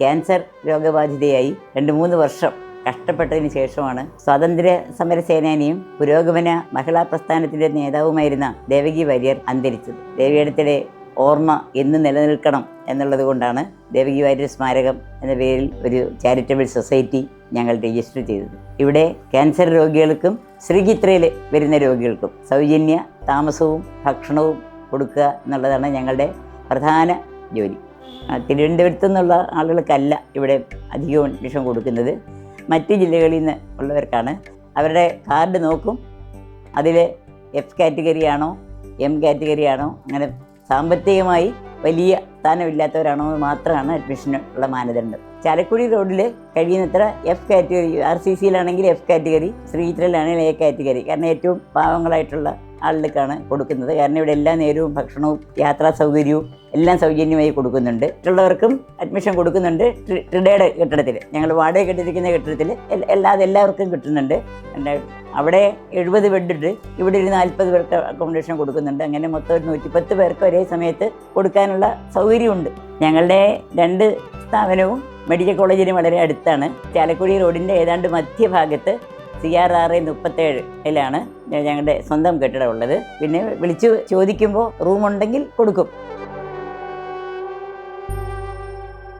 Cancer രോഗബാധിതയായി രണ്ട് മൂന്ന് വർഷം കഷ്ടപ്പെട്ടതിന് ശേഷമാണ് സ്വാതന്ത്ര്യ സമര സേനാനിയും പുരോഗമന മഹിളാ പ്രസ്ഥാനത്തിന്റെ നേതാവുമായിരുന്ന ദേവകി വാര്യർ അന്തരിച്ചത്. ദേവിയടത്തിലെ ഓർമ്മ എന്ന് നിലനിൽക്കണം എന്നുള്ളത് കൊണ്ടാണ് ദേവകി വാര്യർ സ്മാരകം എന്ന പേരിൽ ഒരു ചാരിറ്റബിൾ സൊസൈറ്റി ഞങ്ങൾ രജിസ്റ്റർ ചെയ്തത്. ഇവിടെ ക്യാൻസർ രോഗികൾക്കും ശ്രീചിത്രയിൽ വരുന്ന രോഗികൾക്കും സൗജന്യ താമസവും ഭക്ഷണവും കൊടുക്കുക എന്നുള്ളതാണ് ഞങ്ങളുടെ പ്രധാന ജോലി. തിരുവനന്തപുരത്തു നിന്നുള്ള ആളുകൾക്കല്ല ഇവിടെ അധികവും വിഷം കൊടുക്കുന്നത്. മറ്റ് ജില്ലകളിൽ നിന്ന് ഉള്ളവർക്കാണ്. അവരുടെ കാർഡ് നോക്കും. അതിൽ എഫ് കാറ്റഗറി ആണോ എം കാറ്റഗറി ആണോ അങ്ങനെ സാമ്പത്തികമായി വലിയ സ്ഥാനമില്ലാത്തവരാണോ എന്ന് മാത്രമാണ് അഡ്മിഷന് ഉള്ള മാനദണ്ഡം. ചാലക്കുടി റോഡിൽ കഴിയുന്നത്ര എഫ് കാറ്റഗറി ആർ സി സിയിലാണെങ്കിൽ എഫ് കാറ്റഗറി ശ്രീചിത്രയിലാണെങ്കിൽ എ കാറ്റഗറി കാരണം ഏറ്റവും പാവങ്ങളായിട്ടുള്ള ആളുകൾക്കാണ് കൊടുക്കുന്നത്. കാരണം ഇവിടെ എല്ലാ നേരവും ഭക്ഷണവും യാത്രാ സൗകര്യവും എല്ലാം സൗജന്യമായി കൊടുക്കുന്നുണ്ട്. മറ്റുള്ളവർക്കും അഡ്മിഷൻ കൊടുക്കുന്നുണ്ട്. ട്രിഡേയുടെ കെട്ടിടത്തിൽ ഞങ്ങൾ വാടക കെട്ടിരിക്കുന്ന കെട്ടിടത്തിൽ എല്ലാ എല്ലാവർക്കും കിട്ടുന്നുണ്ട്. അവിടെ എഴുപത് ബെഡുണ്ട് ഇവിടെ ഒരു നാൽപ്പത് പേർക്ക് അക്കോമഡേഷൻ കൊടുക്കുന്നുണ്ട്. അങ്ങനെ മൊത്തം ഒരു നൂറ്റിപ്പത്ത് പേർക്ക് ഒരേ സമയത്ത് കൊടുക്കാനുള്ള സൗകര്യമുണ്ട്. ഞങ്ങളുടെ രണ്ട് സ്ഥാപനവും മെഡിക്കൽ കോളേജിന് വളരെ അടുത്താണ്. ചാലക്കുടി റോഡിന്റെ ഏതാണ്ട് മധ്യഭാഗത്ത് സി ആർ ആർ എ മുപ്പത്തേഴിലാണ് ഞങ്ങളുടെ സ്വന്തം കെട്ടിടമുള്ളത് പിന്നെ വിളിച്ച് ചോദിക്കുമ്പോൾ റൂമുണ്ടെങ്കിൽ കൊടുക്കും.